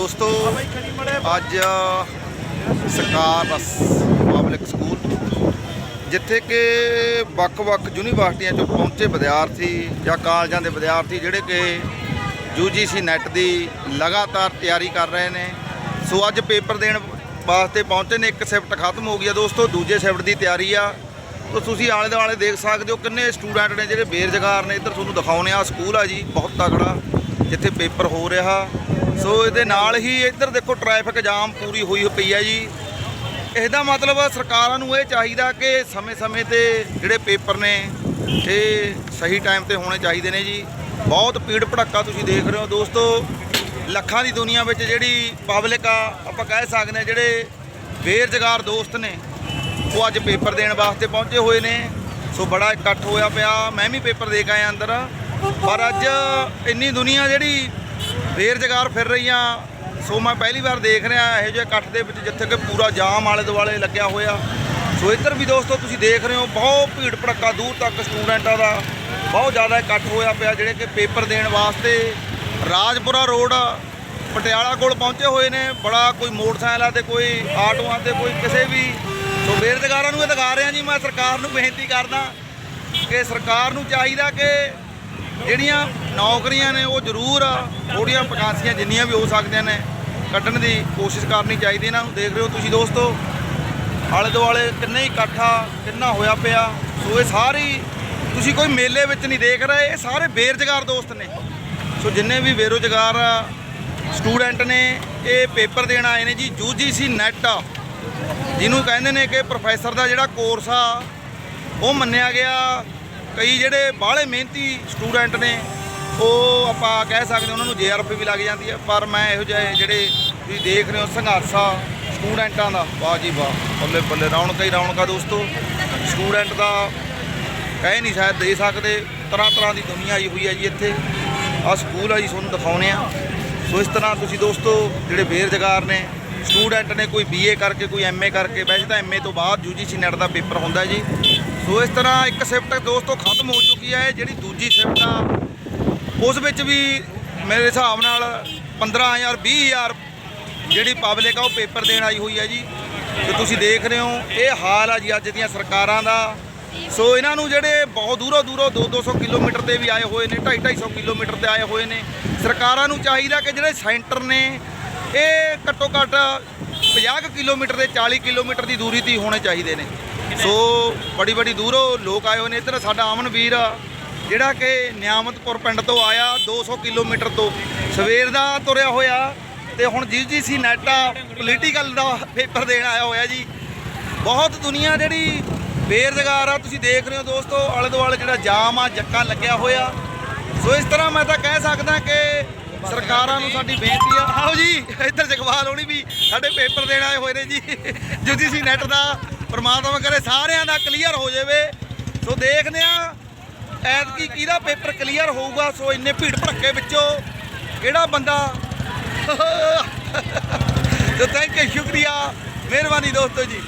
ਦੋਸਤੋ, ਅੱਜ ਸਰਕਾਰ ਬਸ ਪਬਲਿਕ ਸਕੂਲ ਜਿੱਥੇ ਕਿ ਵੱਖ-ਵੱਖ ਯੂਨੀਵਰਸਿਟੀਆਂ ਚੋਂ ਪਹੁੰਚੇ ਵਿਦਿਆਰਥੀ ਜਾਂ ਕਾਲਜਾਂ ਦੇ ਵਿਦਿਆਰਥੀ ਜਿਹੜੇ ਕਿ UGC ਨੈਟ ਦੀ ਲਗਾਤਾਰ ਤਿਆਰੀ ਕਰ ਰਹੇ ਨੇ। ਸੋ ਅੱਜ ਪੇਪਰ ਦੇਣ ਵਾਸਤੇ ਪਹੁੰਚੇ ਨੇ, ਇੱਕ ਸ਼ਿਫਟ ਖਤਮ ਹੋ ਗਈ ਆ ਦੋਸਤੋ, ਦੂਜੇ ਸ਼ਿਫਟ ਦੀ ਤਿਆਰੀ ਆ। ਤੋ ਤੁਸੀਂ ਆਲੇ ਦੁਆਲੇ ਦੇਖ ਸਕਦੇ ਹੋ ਕਿੰਨੇ ਸਟੂਡੈਂਟ ਨੇ ਜਿਹੜੇ ਬੇਰੁਜ਼ਗਾਰ ਨੇ। ਇੱਧਰ ਤੁਹਾਨੂੰ ਦਿਖਾਉਣੇ ਆ ਸਕੂਲ ਆ ਜੀ, ਬਹੁਤ ਤਕੜਾ, ਜਿੱਥੇ ਪੇਪਰ ਹੋ ਰਿਹਾ। ਸੋ ਇਹਦੇ ਨਾਲ ਹੀ ਇੱਧਰ ਦੇਖੋ ਟ੍ਰੈਫਿਕ ਜਾਮ ਪੂਰੀ ਹੋਈ ਪਈ ਹੈ ਜੀ। ਇਹਦਾ ਮਤਲਬ ਸਰਕਾਰਾਂ ਨੂੰ ਇਹ ਚਾਹੀਦਾ ਕਿ ਸਮੇਂ-ਸਮੇਂ ਤੇ ਜਿਹੜੇ ਪੇਪਰ ਨੇ, ਇਹ ਸਹੀ ਟਾਈਮ ਤੇ ਹੋਣੇ ਚਾਹੀਦੇ ਨੇ ਜੀ। ਬਹੁਤ ਭੀੜ ਭੜੱਕਾ ਤੁਸੀਂ ਦੇਖ ਰਹੇ ਹੋ ਦੋਸਤੋ। ਲੱਖਾਂ ਦੀ ਦੁਨੀਆ ਵਿੱਚ ਜਿਹੜੀ ਪਬਲਿਕ ਆ, ਆਪਾਂ ਕਹਿ ਸਕਦੇ ਹਾਂ ਜਿਹੜੇ ਬੇਰੁਜ਼ਗਾਰ ਦੋਸਤ ਨੇ, ਉਹ ਅੱਜ ਪੇਪਰ ਦੇਣ ਵਾਸਤੇ ਪਹੁੰਚੇ ਹੋਏ ਨੇ। ਸੋ ਬੜਾ ਇਕੱਠ ਹੋਇਆ ਪਿਆ। ਮੈਂ ਵੀ ਪੇਪਰ ਦੇ ਕੇ ਆਇਆ ਅੰਦਰ। ਪਰ ਅੱਜ ਇੰਨੀ ਦੁਨੀਆ ਜਿਹੜੀ ਬੇਰੁਜ਼ਗਾਰ ਫਿਰ ਰਹੀਆਂ, ਸੋ ਮੈਂ ਪਹਿਲੀ ਵਾਰ ਦੇਖ ਰਿਹਾ, ਇਹੋ ਜਿਹੇ ਇਕੱਠ ਦੇ ਵਿੱਚ ਜਿੱਥੇ ਕਿ ਪੂਰਾ ਜਾਮ ਆਲੇ ਦੁਆਲੇ ਲੱਗਿਆ ਹੋਇਆ। ਸੋ ਇੱਧਰ ਵੀ ਦੋਸਤੋ, ਤੁਸੀਂ ਦੇਖ ਰਹੇ ਹੋ, ਬਹੁਤ ਭੀੜ ਭੜੱਕਾ ਦੂਰ ਤੱਕ ਸਟੂਡੈਂਟਾਂ ਦਾ ਬਹੁਤ ਜ਼ਿਆਦਾ ਇਕੱਠ ਹੋਇਆ ਪਿਆ, ਜਿਹੜੇ ਕਿ ਪੇਪਰ ਦੇਣ ਵਾਸਤੇ ਰਾਜਪੁਰਾ ਰੋਡ, ਪਟਿਆਲਾ ਕੋਲ ਪਹੁੰਚੇ ਹੋਏ ਨੇ। ਬੜਾ ਕੋਈ ਮੋਟਰਸਾਈਕਲਾਂ ਤੇ ਕੋਈ ਆਟੋਆਂ ਤੇ ਕੋਈ ਕਿਸੇ ਵੀ। ਸੋ ਬੇਰੁਜ਼ਗਾਰਾਂ ਨੂੰ ਇਹ ਦਿਖਾ ਰਿਹਾ ਜੀ, ਮੈਂ ਸਰਕਾਰ ਨੂੰ ਬੇਨਤੀ ਕਰਦਾ ਕਿ ਸਰਕਾਰ ਨੂੰ ਚਾਹੀਦਾ ਕਿ ਜਿਹੜੀਆਂ ਨੌਕਰੀਆਂ ਨੇ ਉਹ ਜ਼ਰੂਰ ਥੋੜੀਆਂ ਵੈਕਾਂਸੀਆਂ ਜਿੰਨੀਆਂ ਵੀ ਹੋ ਸਕਦੀਆਂ ਨੇ, ਕੱਢਣ ਦੀ ਕੋਸ਼ਿਸ਼ ਕਰਨੀ ਚਾਹੀਦੀ ਇਹਨਾਂ ਨੂੰ। ਦੇਖ ਰਹੇ ਹੋ ਤੁਸੀਂ ਦੋਸਤੋ ਆਲੇ ਦੁਆਲੇ ਕਿੰਨੇ ਹੀ ਇਕੱਠਾ, ਕਿੰਨਾ ਹੋਇਆ ਪਿਆ, ਸੋ ਇਹ ਸਾਰੀ, ਤੁਸੀਂ ਕੋਈ ਮੇਲੇ ਵਿੱਚ ਨਹੀਂ ਦੇਖ ਰਹੇ, ਇਹ ਸਾਰੇ ਬੇਰੁਜ਼ਗਾਰ ਦੋਸਤ ਨੇ। ਸੋ ਜਿੰਨੇ ਵੀ ਬੇਰੁਜ਼ਗਾਰ ਸਟੂਡੈਂਟ ਨੇ, ਇਹ ਪੇਪਰ ਦੇਣ ਆਏ ਨੇ ਜੀ UGC ਨੈਟ ਜਿਹਨੂੰ ਕਹਿੰਦੇ ਨੇ ਕਿ ਪ੍ਰੋਫੈਸਰ ਦਾ ਜਿਹੜਾ ਕੋਰਸ ਆ, ਉਹ ਮੰਨਿਆ ਗਿਆ ਕਈ ਜਿਹੜੇ ਬਾਹਲੇ ਮਿਹਨਤੀ ਸਟੂਡੈਂਟ ਨੇ, ਉਹ ਆਪਾਂ ਕਹਿ ਸਕਦੇ ਉਹਨਾਂ ਨੂੰ ਜੇਆਰਪੀ ਵੀ ਲੱਗ ਜਾਂਦੀ ਹੈ, ਪਰ ਮੈਂ ਇਹੋ ਜਿਹੇ ਜਿਹੜੇ ਤੁਸੀਂ ਦੇਖ ਰਹੇ ਹੋ ਸੰਘਰਸ਼ਾ ਸਟੂਡੈਂਟਾਂ ਦਾ, ਵਾਹ ਜੀ ਵਾਹ, ਬੱਲੇ ਬੱਲੇ, ਰੌਣਕਾਂ ਹੀ ਰੌਣਕਾਂ ਦੋਸਤੋ। ਸਟੂਡੈਂਟ ਦਾ ਕਹਿ ਨਹੀਂ ਸ਼ਾਇਦ ਦੇ ਸਕਦੇ, ਤਰ੍ਹਾਂ ਤਰ੍ਹਾਂ ਦੀ ਦੁਨੀਆ ਆਈ ਹੋਈ ਹੈ ਜੀ ਇੱਥੇ। ਆ ਸਕੂਲ ਆ ਜੀ, ਤੁਹਾਨੂੰ ਦਿਖਾਉਣੇ ਆ ਸੋ ਇਸ ਤਰ੍ਹਾਂ ਤੁਸੀਂ ਦੋਸਤੋ, ਜਿਹੜੇ ਬੇਰੁਜ਼ਗਾਰ ਨੇ, ਸਟੂਡੈਂਟ ਨੇ ਕੋਈ ਬੀਏ ਕਰਕੇ, ਕੋਈ ਐਮਏ ਕਰਕੇ, ਵੈਸੇ ਤਾਂ ਐਮਏ ਤੋਂ ਬਾਅਦ ਯੂਜੀਸੀ ਨੈਟ ਦਾ ਪੇਪਰ ਹੁੰਦਾ ਜੀ। ਸੋ ਇਸ ਤਰ੍ਹਾਂ ਇੱਕ ਸ਼ਿਫਟ ਦੋਸਤੋ ਖਤਮ ਹੋ ਚੁੱਕੀ ਹੈ ਜਿਹੜੀ ਦੂਜੀ ਸ਼ਿਫਟ ਆ। ਉਸ ਵਿੱਚ ਵੀ ਮੇਰੇ ਹਿਸਾਬ ਨਾਲ 15000 20000 ਜਿਹੜੀ ਪਬਲਿਕ ਆ ਉਹ ਪੇਪਰ ਦੇਣ ਆਈ ਹੋਈ ਹੈ ਜੀ। ਤੇ ਤੁਸੀਂ ਦੇਖ ਰਹੇ ਹੋ, ਇਹ ਹਾਲ ਆ ਜੀ ਅੱਜ ਦੀਆਂ ਸਰਕਾਰਾਂ ਦਾ। ਸੋ ਇਹਨਾਂ ਨੂੰ ਜਿਹੜੇ ਬਹੁਤ ਦੂਰੋਂ ਦੂਰੋਂ 2-200 ਕਿਲੋਮੀਟਰ ਤੇ ਵੀ ਆਏ ਹੋਏ ਨੇ 250-250 ਕਿਲੋਮੀਟਰ ਤੇ ਆਏ ਹੋਏ ਨੇ। ਸਰਕਾਰਾਂ ਨੂੰ ਚਾਹੀਦਾ ਕਿ ਜਿਹੜੇ ਸੈਂਟਰ ਨੇ, ਇਹ ਘੱਟੋ ਘੱਟ 50 ਕੁ ਕਿਲੋਮੀਟਰ ਦੇ 40 ਕਿਲੋਮੀਟਰ ਦੀ ਦੂਰੀ ਤੇ ਹੀ ਹੋਣੇ ਚਾਹੀਦੇ ਨੇ। ਸੋ ਬੜੀ ਬੜੀ ਦੂਰੋਂ ਲੋਕ ਆਏ ਹੋਏ ਨੇ। ਇੱਧਰ ਸਾਡਾ ਅਮਨ ਵੀਰ ਆ, ਜਿਹੜਾ ਕਿ ਨਿਆਮਤਪੁਰ ਪਿੰਡ ਤੋਂ ਆਇਆ 200 ਕਿਲੋਮੀਟਰ ਤੋਂ। ਸਵੇਰ ਦਾ ਤੁਰਿਆ ਹੋਇਆ ਤੇ ਹੁਣ ਜੀਜੀਸੀ ਆ ਪੋਲੀਟੀਕਲ ਦਾ ਪੇਪਰ ਦੇਣ ਆਇਆ ਹੋਇਆ ਜੀ। ਬਹੁਤ ਦੁਨੀਆ ਜਿਹੜੀ ਬੇਰੁਜ਼ਗਾਰ ਆ, ਤੁਸੀਂ ਦੇਖ ਰਹੇ ਹੋ ਦੋਸਤੋ ਆਲੇ ਦੁਆਲੇ ਜਿਹੜਾ ਜਾਮ ਆ ਜੱਕਾ ਲੱਗਿਆ ਹੋਇਆ। ਸੋ ਇਸ ਤਰ੍ਹਾਂ ਮੈਂ ਤਾਂ ਕਹਿ ਸਕਦਾ ਕਿ ਸਰਕਾਰਾਂ ਨੂੰ ਸਾਡੀ ਬੇਨਤੀ ਆ। ਆਓ ਜੀ, ਇੱਧਰ ਜਗਵਾਲ ਹੋਣੀ ਵੀ ਸਾਡੇ ਪੇਪਰ ਦੇਣ ਆਏ ਹੋਏ ਨੇ ਜੀ। ਜੀਜੀਸੀ ਨੈਟ ਦਾ ਪ੍ਰਮਾਤਮਾ ਕਰੇ ਸਾਰਿਆਂ ਦਾ ਕਲੀਅਰ ਹੋ ਜਾਵੇ। ਸੋ ਦੇਖਦੇ ਆ ਐਤਕੀ ਕਿਹਦਾ ਪੇਪਰ ਕਲੀਅਰ ਹੋਊਗਾ, ਸੋ ਇੰਨੇ ਭੀੜ ਭੜੱਕੇ ਵਿੱਚੋਂ ਕਿਹੜਾ ਬੰਦਾ? ਸੋ ਥੈਂਕ ਯੂ ਸ਼ੁਕਰੀਆ। ਮਿਹਰਬਾਨੀ ਦੋਸਤੋ ਜੀ।